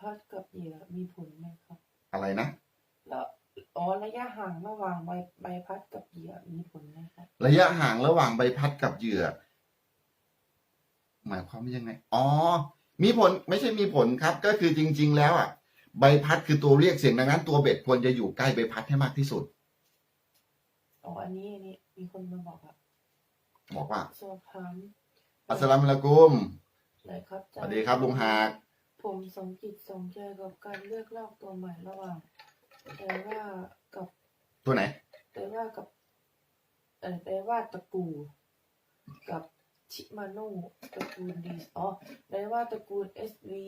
พัดกับเหยื่อมีผลไหมครับอะไรนะแล้วอ๋อระยะห่างระหว่างใบใบพัดกับเหยื่อมีผลไหมครับระยะห่างระหว่างใบพัดกับเหยื่อ หมายความว่ายังไงอ๋อ มีผลไม่ใช่มีผลครับ ก็คือจริง ๆ แล้วอะ ใบพัดคือตัวเรียกเสียงดังนั้น ตัวเบ็ดควรจะอยู่ใกล้ใบพัดให้มากที่สุดอ๋ออันนี้อันนี้มีคนมาบอกครับบอกว่าสอบถามอัสสลามุอะลัยกุม เลยครับสวัสดีครับลุงหาก ผมสมจิตสมใจกับการเลือกลอกตัวใหม่ระหว่างแต่ว่ากับตัวไหน แต่ว่ากับเออแต่ว่าตระกูลกับชิมาโน่ตระกูลดีอ๋อแต่ว่าตระกูลเอสวี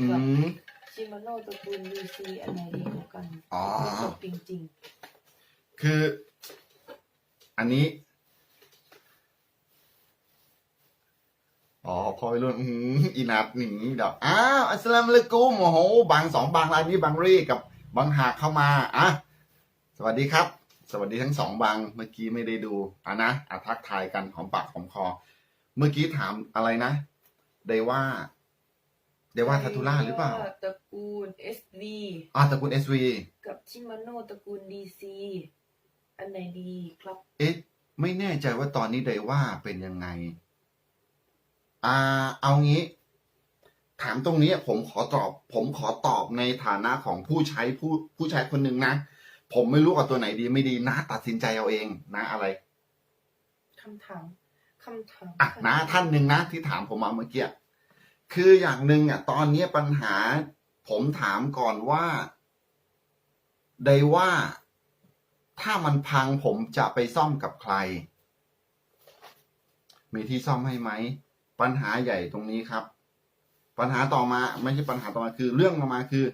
อืมชิมาโน่ตระกูลดีซีอันไหนดีกว่ากันอ๋อ จบจริงคือ อันนี้ อ๋อพอไปรุ่นอื้อหืออีนับหนีดอกอ้าวอัสสลามุอะลัยกุมโอ้โหบางสองบางรายนี้บางรีกับบางหากเข้ามาอะสวัสดีครับ สวัสดีทั้งสองบางเมื่อกี้ไม่ได้ดูอะนะอะทักทายกันหอมปากหอมคอ เมื่อกี้ถามอะไรนะเดว่าเดๆว่าทัตุล่าหรือเปล่าว่าตระกูลเอสวีอ่าตระกูลเอสวีกับชิมาโน่ตระกูลดีซีอันไหนดีครับ เอ๊ะไม่แน่ใจว่าตอนนี้ไดว่าเป็นยังไง อ่าเอางี้ ถามตรงนี้ผมขอตอบ ผมขอตอบในฐานะของผู้ใช้ผู้ผู้ใช้คนหนึ่งนะ ผมไม่รู้ว่าตัวไหนดีไม่ดีนะตัดสินใจเอาเองนะอะไรคำถามคำถามอะนะท่านหนึ่งนะที่ถามผมมาเมื่อกี้คืออย่างหนึ่งอะ ตอนนี้ปัญหา ผมถามก่อนว่าไดว่าถ้ามันพังผมจะไปซ่อมกับใคร มีที่ซ่อมให้ไหม ปัญหาใหญ่ตรงนี้ครับ ปัญหาต่อมาไม่ใช่ปัญหาต่อมาคือเรื่องต่อมาคือ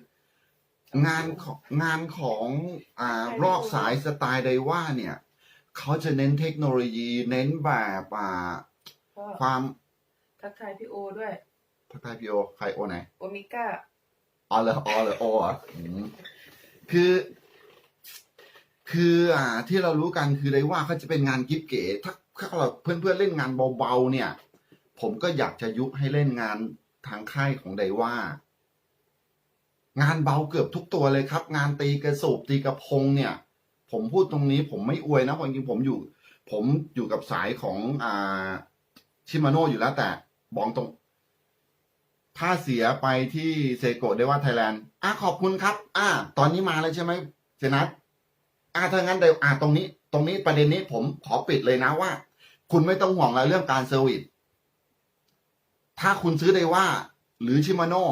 งานของงานของอ่ารอกสายสไตล์ไดว่าเนี่ยเขาจะเน้นเทคโนโลยีเน้นแบบอ่าก็ความทักทายพี่โอด้วยทักทายพีโอใครโอไหนโอมิก้าอ๋อเหรออ๋อเหรอโอเหรออืมคือ คืออ่า ที่เรารู้กันคือได้ว่าเขาจะเป็นงานกิฟเก๋ถ้าถ้าเราเพื่อนๆเล่นงานเบาๆเนี่ย ผมก็อยากจะยุให้เล่นงานทางค่ายของไดว่างานเบาเกือบทุกตัวเลยครับ งานตีกระสูบตีกระพงเนี่ย ผมพูดตรงนี้ผมไม่อวยนะเพราะจริงผมอยู่ ผมอยู่กับสายของอ่าชิมาโน่อยู่แล้วแต่บอกตรงถ้าเสียไปที่เซโกะได้ว่าไทยแลนด์อะขอบคุณครับ อ่าตอนนี้มาเลยใช่ไหมเจนัทอ่าถ้างั้นเดี๋ยวอ่าตรงนี้ ตรงนี้ประเด็นนี้ผมขอปิดเลยนะว่า คุณไม่ต้องห่วงแล้วเรื่องการเซอร์วิส ถ้าคุณซื้อได้ว่า หรือชิมาโน่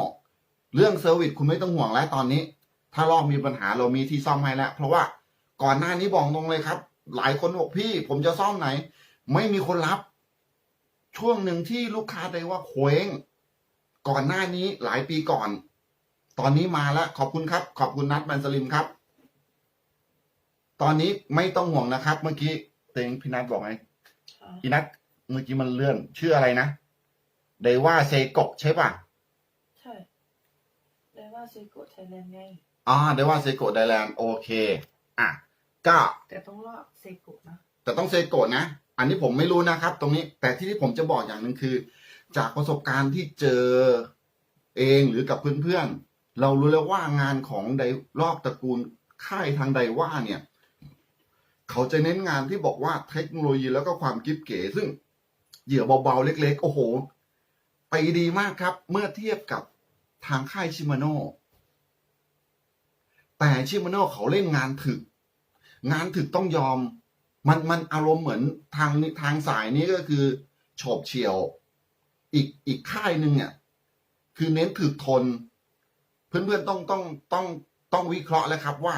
เรื่องเซอร์วิสคุณไม่ต้องห่วงแล้วตอนนี้ ถ้ารอบมีปัญหาเรามีที่ซ่อมให้แล้ว เพราะว่าก่อนหน้านี้บอกตรงเลยครับ หลายคนบอกพี่ ผมจะซ่อมไหน ไม่มีคนรับ ช่วงหนึ่งที่ลูกค้าได้ว่าเคว้งก่อนหน้านี้หลายปีก่อน ตอนนี้มาแล้วขอบคุณครับ ขอบคุณนัทแมนสลิมครับ ตอนนี้ไม่ต้องห่วงนะครับ เมื่อกี้เต็งพี่นัทบอกไงอ่าพี่นัทเมื่อกี้มันเลื่อน ชื่ออะไรนะ เดว่าเซโกะใช่ป่ะ ใช่ได้ว่าเซโกไทยแลนด์ไงอ่าเดว่าเซโกะไดแลนด์โอเค อะ ก็แต่ต้องลอกเซโกนะ แต่ต้องเซโกะนะ อันนี้ผมไม่รู้นะครับ ตรงนี้ แต่ที่ที่ผมจะบอกอย่างหนึ่งคือ จากประสบการณ์ที่เจอเองหรือกับเพื่อนๆ เรารู้แล้วว่างานของไดรอบตระกูลค่ายทางไดว่าเนี่ย เขาจะเน้นงานที่บอกว่าเทคโนโลยีแล้วก็ความกิ๊บเก๋ซึ่งเหยื่อเบาๆ เล็ก ๆ โอ้โห ไปดีมากครับ เมื่อเทียบกับทางค่ายชิมาโน่แต่ชิมาโน่เขาเล่นงานถึก งานถึกต้องยอม มันมันอารมณ์เหมือนทางทางสายนี้ก็คือโฉบเฉี่ยว อีกอีกค่ายหนึ่งเนี่ยคือเน้นถึกทน เพื่อนๆต้องต้องต้องต้องวิเคราะห์แล้วครับว่า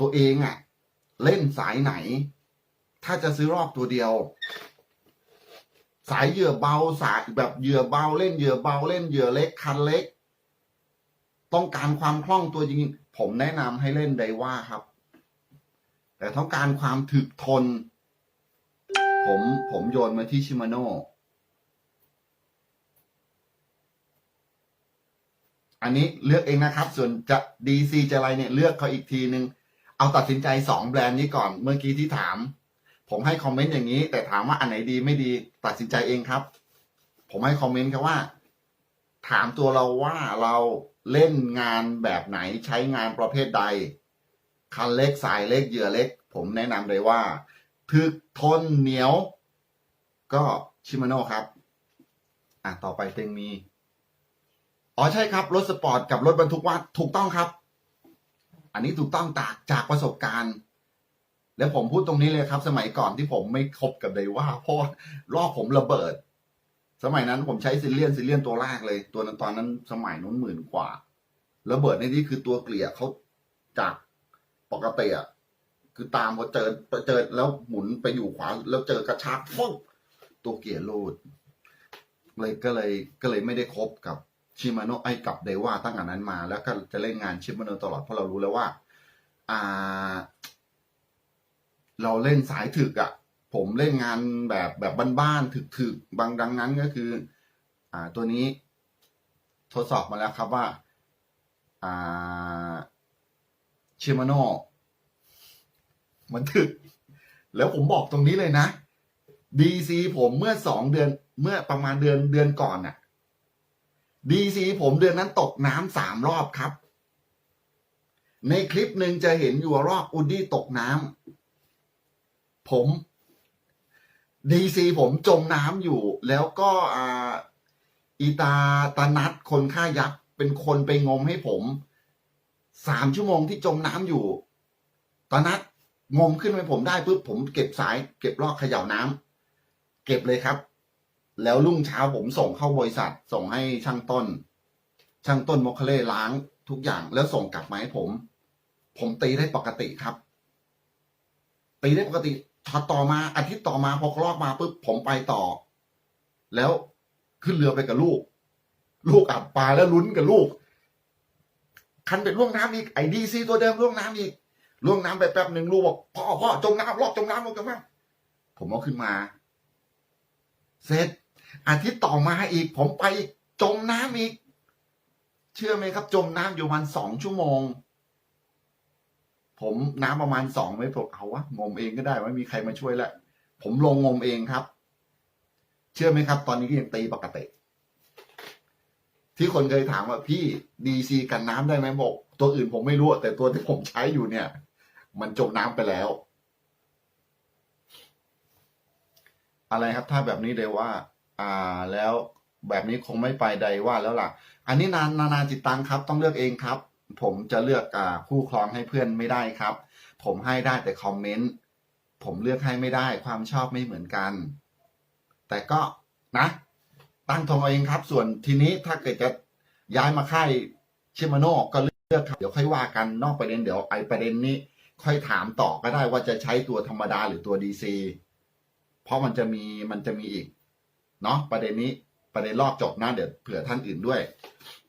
ตัวเองอะ่ะ เล่นสายไหน ถ้าจะซื้อรอบตัวเดียว สายเหยื่อเบาสายแบบเหยื่อเบาเล่นเหยื่อเบาเล่นเหยื่อเล็กคันเล็ก ต้องการความคล่องตัวจริงๆผมแนะนำให้เล่นไดว่าครับ แต่ต้องการความถึกทน ผมผมโยนมาที่ชิมาโน่อันนี้เลือกเองนะครับ ส่วนจะ DC จะอะไรเนี่ยเลือกเขาอีกทีนึง เอาตัดสินใจสองแบรนด์นี้ก่อนเมื่อกี้ที่ถาม ผมให้คอมเมนต์อย่างนี้ แต่ถามว่าอันไหนดีไม่ดีตัดสินใจเองครับ ผมให้คอมเมนต์ครับว่า ถามตัวเราว่าเราเล่นงานแบบไหนใช้งานประเภทใด คันเล็กสายเล็กเหยื่อเล็ก ผมแนะนำเลยว่า ถึกทนเหนียว ก็ชิมาโน่ครับอะต่อไปเต็งมี อ๋อใช่ครับ รถสปอร์ตกับรถบรรทุกว่าถูกต้องครับ อันนี้ถูกต้องจากจากประสบการณ์ แล้วผมพูดตรงนี้เลยครับ สมัยก่อนที่ผมไม่คบกับไดว่าเพราะว่ารอบผมระเบิด สมัยนั้นผมใช้ซิลเลียนซิลเลียนตัวแรกเลย ตัวนั้นตอนนั้นสมัยนู้นหมื่นกว่า ระเบิดในที่คือตัวเกลี่ยเขาจากปกติอะคือตามพอเจอเจอแล้วหมุนไปอยู่ขวา แล้วเจอกระชากฟึ๊บตัวเกียร์รูดเลยก็เลยก็เลยไม่ได้คบกับชิมาโนะไอ้กับเดว่าตั้งแต่นั้นมา แล้วก็จะเล่นงานชิมาโนะตลอดเพราะเรารู้แล้วว่า อ่า เราเล่นสายถึกอะ่ะ ผมเล่นงานแบบแบบบ้านๆถึกๆบางดังนั้นก็คือ อ่าตัวนี้ทดสอบมาแล้วครับว่าอ่าเชมาโนมันถึก แล้วผมบอกตรงนี้เลยนะดีซีผมเมื่อสองเดือนเมื่อประมาณเดือนเดือนก่อนน่ะดีซีผมเดือนนั้นตกน้ำสามรอบครับ ในคลิปหนึ่งจะเห็นอยู่รอบอุดดี้ตกน้ำ ผมดีซีผมจมน้ำอยู่ แล้วก็อีตาตานัดคนฆ่ายักษ์เป็นคนไปงมให้ผมสามชั่วโมงที่จมน้ำอยู่ ตานัดงมขึ้นไปผมได้ปุ๊บผมเก็บสาย เก็บลอกเขย่าน้ำเก็บเลยครับ แล้วรุ่งเช้าผมส่งเข้าบริษัท ส่งให้ช่างต้น ช่างต้นมอคเคเล่ล้างทุกอย่างแล้วส่งกลับมาให้ผม ผมตีได้ปกติครับ ตีได้ปกติ ช็อตต่อมาอาทิตย์ต่อมาพอคลอกมาปุ๊บผมไปต่อ แล้วขึ้นเรือไปกับลูก ลูกอับปลาแล้วลุ้นกับลูก คันเป็นล่วงน้ำอีกไอ้ดีซีตัวเดิมล่วงน้ำอีกล่วงน้ำไปแป๊บหนึ่งลูกบอกพ่อพ่อจมน้ำลอกจมน้ำลอกจมน้ำผมเอาขึ้นมา เสร็จ อาทิตย์ต่อมาอีก ผมไปจมน้ำอีก เชื่อไหมครับ จมน้ำอยู่ประมาณสองชั่วโมง ผมน้ำประมาณสองเมตรผมเอาวะงมเองก็ได้ไม่มีใครมาช่วยแล้วผมลงงมเองครับ เชื่อไหมครับ ตอนนี้ก็ยังตีปกติที่คนเคยถามว่าพี่ดีซีกันน้ำได้ไหมบอก ตัวอื่นผมไม่รู้แต่ตัวที่ผมใช้อยู่เนี่ย มันจมน้ำไปแล้ว อะไรครับ ถ้าแบบนี้เลยว่า อ่าแล้วแบบนี้คงไม่ไปใดว่าแล้วล่ะ อันนี้นานนานาจิตตังครับ ต้องเลือกเองครับ ผมจะเลือกอคู่ครองให้เพื่อนไม่ได้ครับ ผมให้ได้แต่คอมเมนต์ผมเลือกให้ไม่ได้ความชอบไม่เหมือนกัน แต่ก็นะ ตั้งทงเอาเองครับ ส่วนทีนี้ถ้าเกิดจะย้ายมาค่ายชิมาโน่ก็เลือกครับเดี๋ยวค่อยว่ากันนอกประเด็นเดี๋ยวไอประเด็นนี้ ค่อยถามต่อก็ได้ว่าจะใช้ตัวธรรมดาหรือตัวดีซีเพราะมันจะมีมันจะมีอีก เนาะประเด็นนี้ประเด็นรอบจบนะเดี๋ยวเผื่อท่านอื่นด้วย